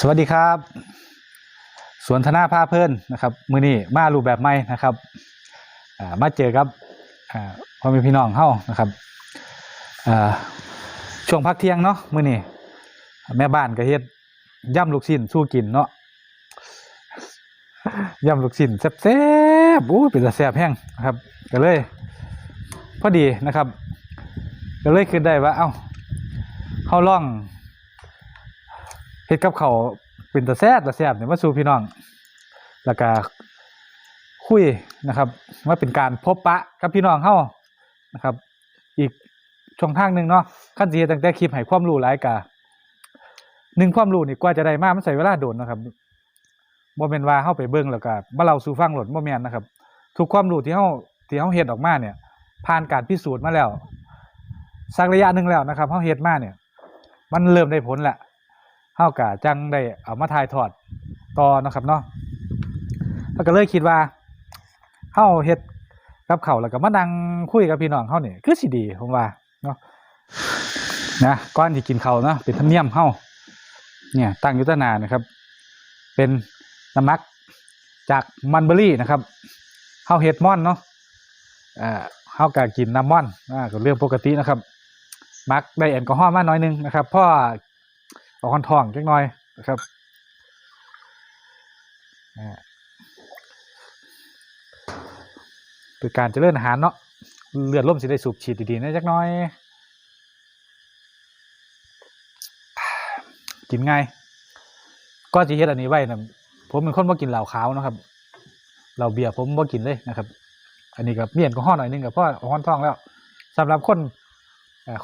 สวัสดีครับสวนธนาผ้าเพลินนะครับมือนี้มารูปแบบใหม่นะครับมาเจอกับพ่อแม่พี่น้องเฮานะครับช่วงพักเที่ยงเนาะมือนี้แม่บ้านก็เฮ็ดย่ำลูกชิ้นสู้กินเนาะย่ำลูกชิ้นแซ่บๆอู้เป็นตาแซ่บแห้งนะครับก็เลยพอดีนะครับ ก็เลยคิดได้ว่าเอ้าเฮาลอง เฮ็ดกับเขาวเป็นตาแซ่บตาแซ่บเนี่ยมาสู่พี่น้อง แล้วก็คุยนะครับว่าเป็นการพบปะกับพี่น้องเฮานะครับ อีกช่องทางหนึ่งเนาะขั้นสิเฮ็ดตั้งแต่คลิปให้ความรู้หลายกะหนึ่งความรู้นี่กว่าจะได้มามันใช้เวลาโดนนะครับบ่แม่นว่าเฮาไปเบิ่งแล้วก็มาเล่าสู่ฟังหลดบ่แม่นนะครับ ทุกความรู้ที่เฮาที่เฮาเฮ็ดออกมาเนี่ย ผ่านการพิสูจน์มาแล้วสักระยะหนึ่งแล้วนะครับเฮาเฮ็ดมาเนี่ย มันเริ่มได้ผลแล้ว เฮากะจังได้เอามาถ่ายทอดต่อนะครับเนาะแล้วก็เลยคิดว่าเฮาเฮ็ดกับเขาแล้วก็มานั่งคุยกับพี่น้องเฮานี่คือสิดีผมว่าเนาะนะก่อนที่กินข้าวเนาะเป็นธรรมเนียมเฮาเนี่ยตั้งอยู่ตั้งนานนะครับ เป็นน้ำมักจากมันเบอรี่นะครับเฮาเฮ็ดม่อนเนาะอ่าเฮากะกินน้ำม่อนอ่าก็เรื่องปกตินะครับ มักได้แอลกอฮอล์มาหน่อยนึงนะครับพราะ เอาคอนทองจักหน่อยนะครับอ่าเป็นการเจริญอาหารเนาะเลือดล่มสิได้สูบฉีดดีๆนะจักหน่อย กินง่ายก็จะเฮ็ดอันนี้ไว้นะผมเป็นคนบ่กินเหล้าขาวนะครับเหล้าเบียร์ผมบ่กินเลยนะครับ อันนี้กับเมียนก็ห้อหน่อยนึงกับพ่อเอาห้อนท้องแล้วสำหรับคน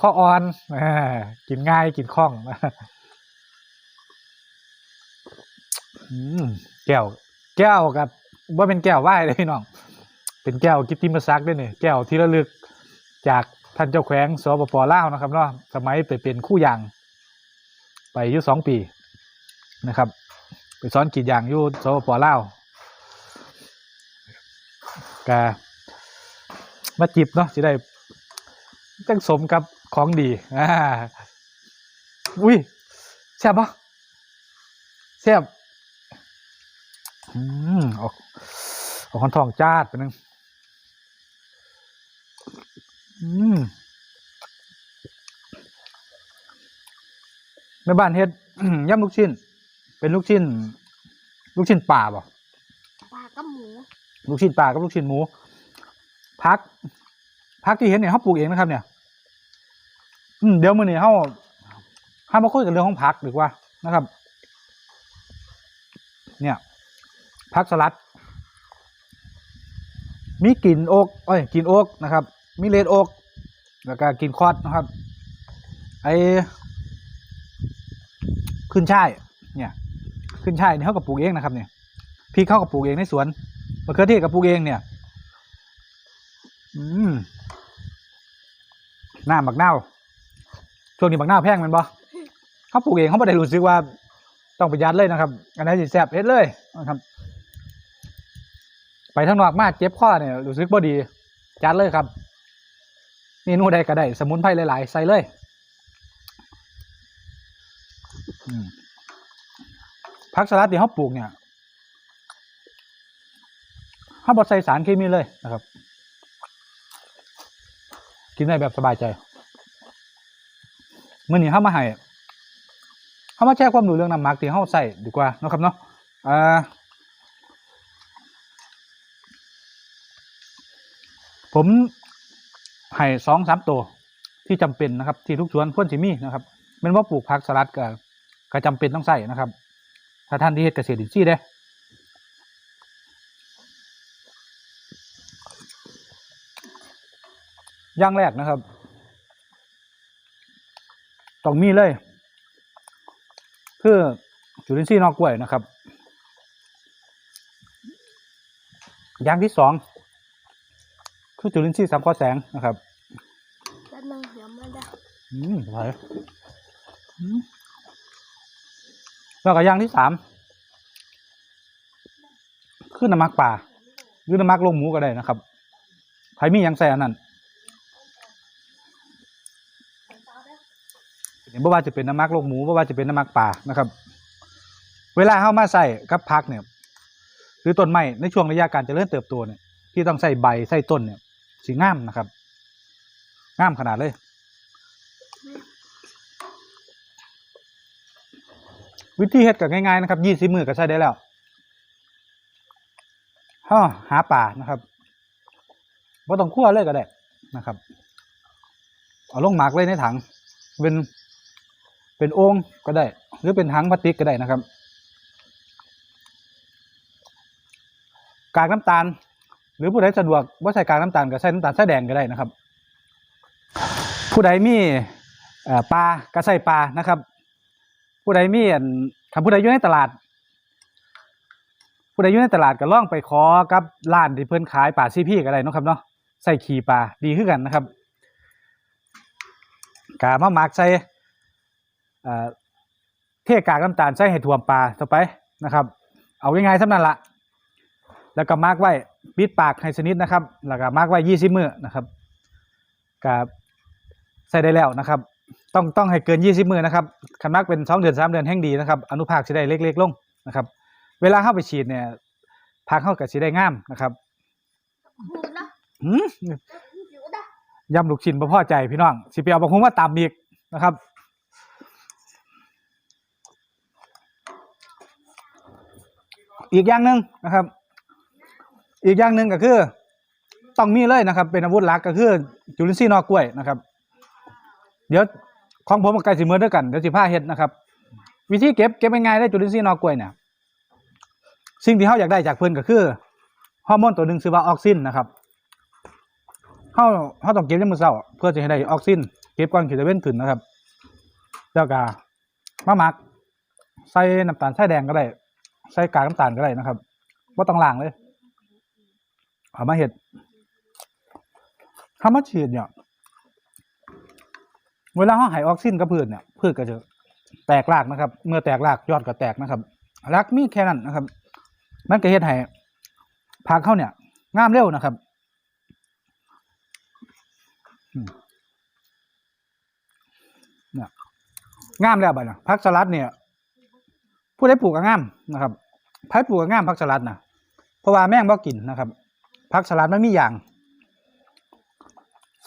ข้ออ่อนกินง่ายกินคล่อง อืม แก้ว แก้วกับว่าเป็นแก้วไหว้เลยพี่น้อง เป็นแก้วกิตติมศักดิ์ด้วยนี่แก้วที่ระลึกจากท่านเจ้าแขวงสปปลาวนะครับเนาะสมัยไปเป็นคู่ยาง ไปอยู่สองปีนะครับ ไปสอนกีดยางอยู่สปปลาวกามาจิบเนาะจะได้จังสมกับของดีอ่าอุ้ยแซ่บปะแซ่บ อืมออกออกคอนทองจาดไปนึงอืมแม่บ้านเฮ็ดย่ำลูกชิ้น เป็นลูกชิ้น ลูกชิ้นป่าบ่ปลากับหมู ลูกชิ้นป่ากับลูกชิ้นหมูพักพักที่เห็นเนี่ยเขาปลูกเองนะครับ เนี่ยอืมเดี๋ยวมื้อนี้เขาห้ามมาคุยกันเรื่องของผักดีกว่านะครับ เนี่ย ผักสลัด มีกลิ่นโอกเอ้ยกลิ่นโอกนะครับ มีเลดโอกแล้วก็กลิ่นคอดนะครับ ไอ้ขึ้นช่ายเนี่ยขึ้นช่ายนี่เขากับปลูกเองนะครับเนี่ยพริกเข้ากับปลูกเองในสวนมะเขือเทศกับปลูกเองเนี่ย อืมหน้าบักเน่าช่วงนี้บักเน่าแพงมันบ่เขาปลูกเองเขาไม่ได้รู้สึกว่าต้องประหยัดเลยนะครับ อันนี้สิแซ่บเฮ็ดเลยนะครับ ไปทางนอกมาเจ็บข้อเนี่ยรู้สึกบ่ดี จัดเลยครับนี่นู่นใดก็ได้ สมุนไพรหลาย ๆ ใส่เลยอืมผักสลัดที่เขาปลูกเนี่ยเขาบดใส่สารเคมีเลยนะครับ กินได้แบบสบายใจเมื่อนี้เข้ามาให้เข้ามาแชร์ความรู้เรื่องน้ำมักที่เขาใส่ดีกว่านะครับเนาะอ่า ผมให้สองสามตัวที่จำเป็นนะครับ ที่ทุกสวนควรสิมีนะครับเป็นว่าปลูกผักสลัดก็ก็จำเป็นต้องใส่นะครับ ถ้าท่านที่เฮ็ดเกษตรอินทรีย์เด้อย่างแรกนะครับ ต้องมีเลย คือจุลินทรีย์นอกกล้วยนะครับ อย่างที่สอง คือจุลินทรีย์สังเคราะห์แสงนะครับแล้วนึงเดี๋ยวมันได้อืมอร่อยอืมแล้วก็อย่างที่สามคือน้ำมักป่า หรือน้ำมักลงหมูก็ได้นะครับใครมีหยังใส่อันนั้นบ่ว่าจะเป็นน้ำมักลงหมูบ่ว่าจะเป็นน้ำมักป่านะครับ เวลาเข้ามาใส่กับพักเนี่ยหรือต้นไม้ในช่วงระยะการเจริญเติบโตเนี่ยที่ต้องใส่ใบใส่ต้นเนี่ย สีงามนะครับงามขนาดเลยวิธีเฮ็ดก็ง่ายๆนะครับยี่สิบมือก็ใช้ได้แล้วฮ่อหาป่านะครับว่าต้องคั่วเลยก็ได้นะครับ เอาลงหมากเลยในถัง เป็นเป็นโอ่งก็ได้ หรือเป็นถังพลาสติกก็ได้นะครับ กากน้ำตาล หรือผู้ใดสะดวกว่าใส่กากน้ำตาลก็ใส่น้ำตาลใส่แดงก็ได้นะครับ ผู้ใดมีปลาก็ใส่ปลานะครับ ผู้ใดมีอันถ้าผู้ใดอยู่ในตลาด ผู้ใดอยู่ในตลาดก็ล่องไปขอกับร้านที่เพิ่นขายปลาซีพี่ก็ได้นะครับเนาะใส่ขี่ปลาดีขึ้นกันนะครับกามามักใส่เทกากน้ำตาลใส่ให้ท่วมปลาต่อไปนะครับ เอาง่ายๆสำนั้นละแล้วก็มาร์กไว้ ปิดปากให้สนิทนะครับแล้วก็มาร์กไว้ยี่สิบมื้อนะครับกับใส่ได้แล้วนะครับ ต้องต้องให้เกินยี่สิบมื้อนะครับคันมากเป็นสองเดือนสามเดือนแห่งดีนะครับอนุภาคสิได้เล็กๆลงนะครับ เวลาเข้าไปฉีดเนี่ยพักเข้ากับสิได้งามนะครับหูนะหืมหิวนะยำลูกชิ้นบ่พอใจพี่น้องสิไปเอาบักฮุ้งมาตำอีกนะครับอีกอย่างหนึ่งนะครับ อีกอย่างหนึ่งก็คือต้องมีเลยนะครับ เป็นอาวุธหลักก็คือจุลินทรีย์นอกกล้วยนะครับ เดี๋ยวของผมกับไก่สิเมือด้วยกันเดี๋ยวสิผ้าเฮ็ดนะครับ วิธีเก็บเก็บยังไงได้จุลินทรีย์นอกกล้วยเนี่ยสิ่งที่เขาอยากได้จากเพิ่นก็คือฮอร์โมนตัวหนึ่งชื่อว่าออกซินนะครับเขาเขาต้องเก็บในมือเศร้าเพื่อจะให้ได้ออกซินเก็บก่อนขีดเว้นขึ้นนะครับแล้วก็มะมักใส่น้ำตาลใส่แดงก็ได้ ใส่กากน้ำตาลก็ได้นะครับว่าต้องล้างเลย เอามาเห็ดถ้ามาฉีดเนี่ย เวลาเขาใหายออกซินกับพืชเนี่ยพืชก็จะแตกรากนะครับ เมื่อแตกรากยอดก็แตกนะครับรากมีแค่นั้นนะครับ มันก็เฮ็ดให้ผักเข้าเนี่ยงามเร็วนะครับเนี่ยงามแล้วบัดน่ะผักสลัดเนี่ย ผู้ใดปลูกก็งามนะครับไผปลูกก็งามผักสลัดนะเพราะว่าแม่งบ่กินนะครับ ผักสลัดมันมีอย่าง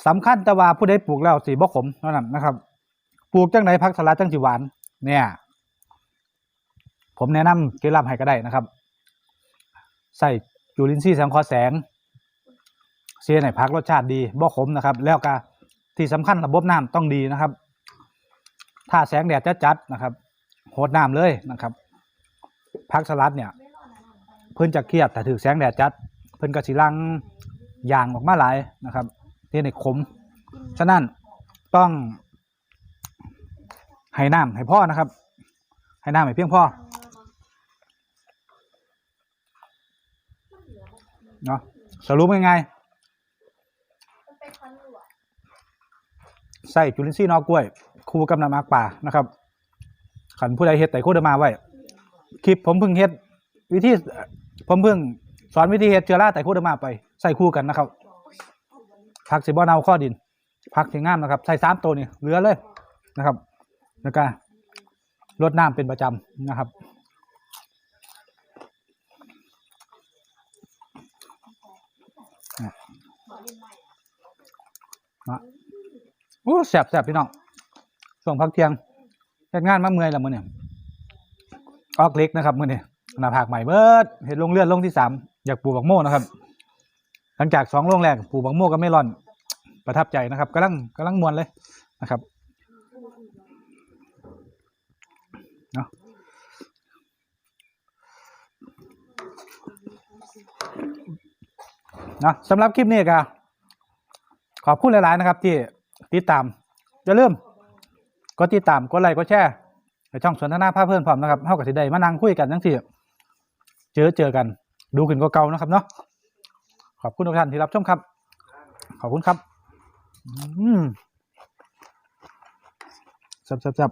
สำคัญแต่ว่าผู้ใดปลูกแล้วสีบ่ขมเท่านั้นนะครับ ปลูกจังไหนผักสลัดจังสิหวาน เนี่ย ผมแนะนำเคล็ดลับให้ก็ได้นะครับ ใส่จุลินทรีย์สังเคราะห์แสงเสียไหนพักรสชาติดีบ่ขมนะครับ แล้วก็ที่สำคัญระบบน้ำต้องดีนะครับ ถ้าแสงแดดจัดๆนะครับโหดน้ำเลยนะครับพักสลัดเนี่ย เพิ่นจะเครียดแต่ถือแสงแดดจัด เพิ่นก็สิลังยางออกมาหลายนะครับที่ในขม ฉะนั้นต้องให้น้ำให้พ่อนะครับ ให้น้ำให้เพียงพ่อเนาะสรุปง่ายๆมันเป็นคอนหลวดใส่จุลินทรีย์นอกล้วย คู่กับน้ำมากป่านะครับขันผู้ใดเฮ็ดแต่โคเดมาไว้ คลิปผมเพิ่งเฮ็ด วิธีผมเพิ่ง สอนวิธีเฮ็ดเชื้อราแต่โคเดอร์มาไปใส่คู่กันนะครับผักสิบ่เนาข้อดินผักสิงามนะครับ ใส่สามตัวนี่เหลือเลยนะครับ แล้วก็รดน้ำเป็นประจำนะครับโอ้แสบแสบพี่น้องส่งพักเที่ยงเฮ็ดงานมาเมื่อยแล้วมือเนี่ยออกเล็กนะครับมื้อนี้หน้าผากใหม่เบิดเห็ดลงเลือดลงที่สาม อยากปลูกบักโม่นะครับ หลังจากสองลงแรกปลูกบักโม่ก็ไม่ร่อน ประทับใจนะครับกำลังกำลังมวนเลยนะครับเนาะนะสำหรับคลิปนี้ก็ขอบคุณหลาย ๆ นะครับ ที่ติดตามอย่าลืมกดติดตามกดไลค์กดแชร์ในช่องสนทนาภาพเพื่อนพร้อมนะครับเท่ากับสิได้มานั่งคุยกันทั้งที่เจอเจอกัน ดูขึ้นก็เก่านะครับเนาะขอบคุณทุกท่านที่รับชมครับ ขอบคุณครับ อืมซับซับจับ